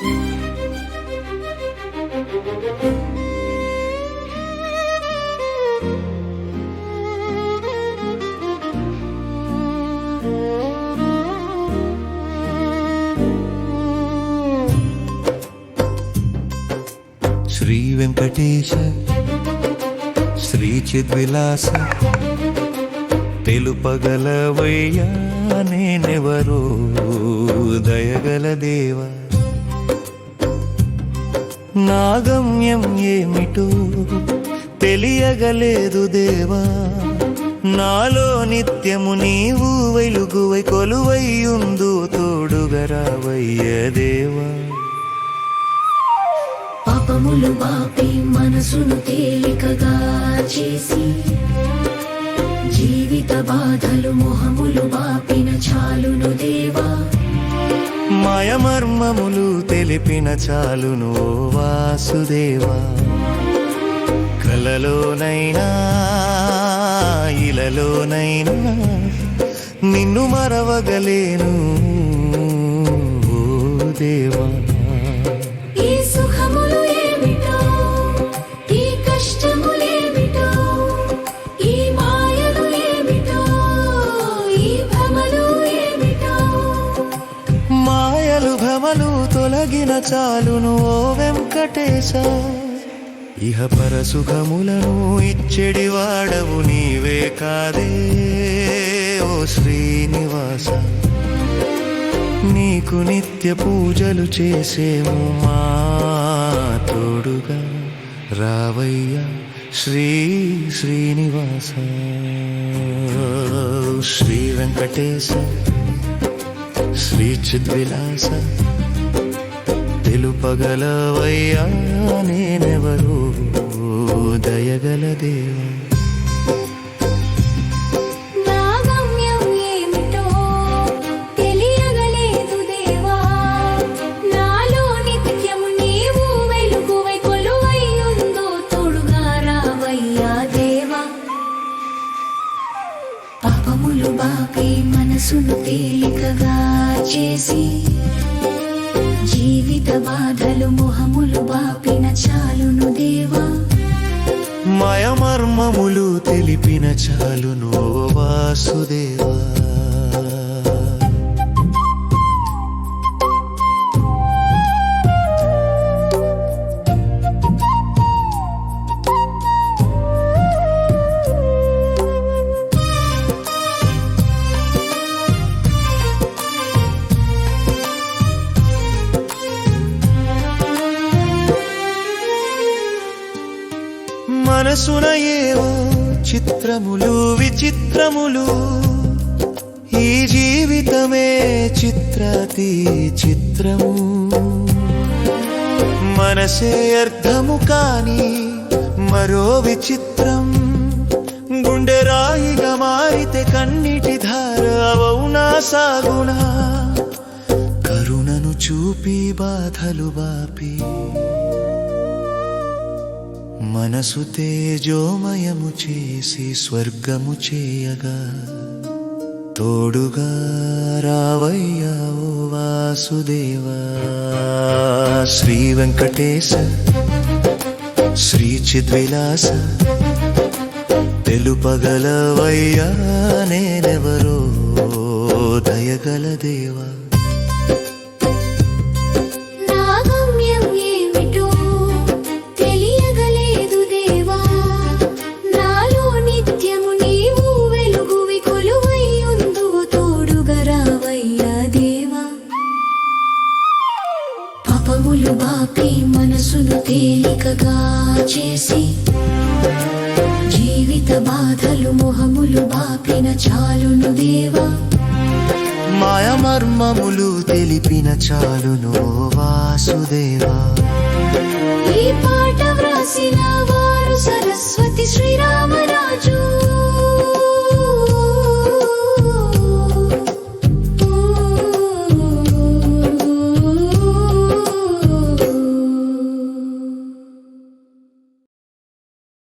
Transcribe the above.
శ్రీ వెంకటేశ శ్రీ చిద్విలాస తెలుపగలవయ్యా నేనెవరో దయగల దేవా. నాగమ్యం ఏమిటో తెలియగలేదు దేవా. నాలో నిత్యము నీవు వెలుగువై కొలువయ్యుందు తోడుగరావయ్య దేవా. పాపములు పాపి మనసును తేలికగా చేసి జీవిత బాధలు మొహములు బాపిన చాలును న్యాయమర్మములు తెలిపిన చాలును వాసుదేవా. కలలోనైనా ఇలలోనైనా నిన్ను మరవగలేను ఓ దేవా. భ్రమలు చాలును ఓ వెంకటేశ. ఇహ పరసుఖములను ఇచ్చెడి వాడవు నీవే కాదే ఓ శ్రీనివాస. నీకు నిత్య పూజలు చేసేము మా తోడుగా. రావయ్య శ్రీ శ్రీనివాస. శ్రీ వెంకటేశ. శ్రీ చిద్విలాస. తెలుపగలవయ్యా నేనెవరు? దయగల దేవా. పాపములు మనసును తేలికగా చేసి జీవిత బాధలు మొహములు బాపిన చాలును దేవా. మయమర్మములు తెలిపిన చాలును మనసున ఏవో చిత్రములు విచిత్రములు. ఈ జీవితమే చిత్రతి చిత్రము. మనసే అర్థము కాని మరో విచిత్రం. గుండె రాయిగా మారితే కన్నిటి ధార అవునా సాగునా? కరుణను చూపి బాధలు బాపి. మనసు తేజోమయము చేసి స్వర్గము చేయగా తోడుగా రావయ్యా ఓ వాసుదేవా. శ్రీ వెంకటేశ శ్రీ చిద్విలాస తెలుపగలవయ్యా నేనెవరో దయగల దేవా. పాపములు బాపి మనసును తేలికగా చేసి జీవిత బాధలు మొహములు బాపిన చాలును దేవా. మాయమర్మములు తెలిపిన చాలును వాసుదేవా.